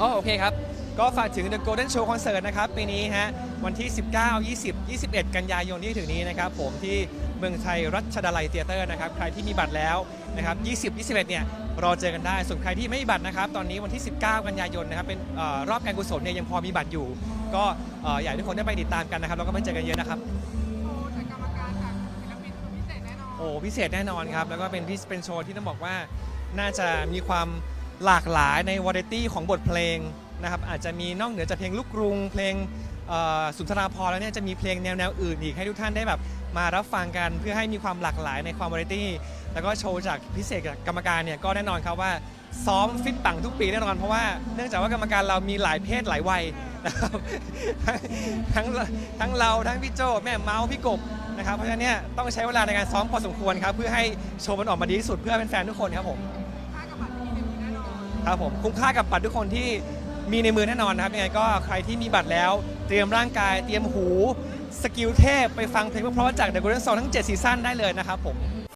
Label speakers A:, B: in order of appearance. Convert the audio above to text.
A: อ๋อโอเคครับ ก็ฝากถึง The Golden Show Concert นะครับ ปีนี้ฮะ วันที่ 19 20 21 กันยายนที่ถึงนี้นะครับ ผมที่เมืองไทยรัชดาลัยเตียเตอร์นะครับ ใครที่มีบัตรแล้วนะครับ 20 21 เนี่ยรอเจอกันได้ ส่วนใครที่ไม่มีบัตรนะครับ ตอนนี้วันที่ 19 กันยายนนะครับ เป็นเออรอบการกุศลเนี่ยยังพอมีบัตรอยู่ ก็เอ่ออยากให้ทุกคนได้ไปติดตามกันนะครับ แล้วก็ไปเจอกันเยอะนะครับ
B: โอ้แต่กรรมการจากศิลปินคนพิเศษแน่นอน
A: โอ้พิเศษแน่นอนครับ แล้วก็เป็นพิเป็นโชว์ที่ต้องบอกว่าน่าจะมีความ หลากหลายในวาไรตี้ของบทเพลงนะครับอาจจะมีนอกเหนือจากเพลงลูกกรุง เพลงสุนทราภรณ์แล้วเนี่ยจะมีเพลงแนวแนวอื่นอีกให้ทุกท่านได้แบบมารับฟังกันเพื่อให้มีความหลากหลายในความวาไรตี้แล้วก็โชว์จากพิเศษจากกรรมการเนี่ยก็แน่นอนครับว่าซ้อมฟิตปังทุกปีแน่นอนเพราะว่าเนื่องจากว่ากรรมการเรามีหลายเพศหลายวัยนะครับทั้งทั้งเราทั้งพี่โจแม่เมาส์พี่กบนะครับเพราะฉะนั้นเนี่ยต้องใช้เวลาในการซ้อมพอสมควรครับเพื่อให้โชว์มันออกมาดีที่สุดเพื่อเป็นแฟนทุกคนครับผม
B: ครั
A: บผมคุ้มค่ากับบัตรทุกคนที่มีในมือแน่นอนนะครับยังไงก็ใครที่มีบัตรแล้ว เตรียมร่างกายเตรียมหู สกิลเทพไปฟังเพลงเพราะๆจาก The Golden Song ทั้ง 7 ซีซั่นได้เลยนะครับผม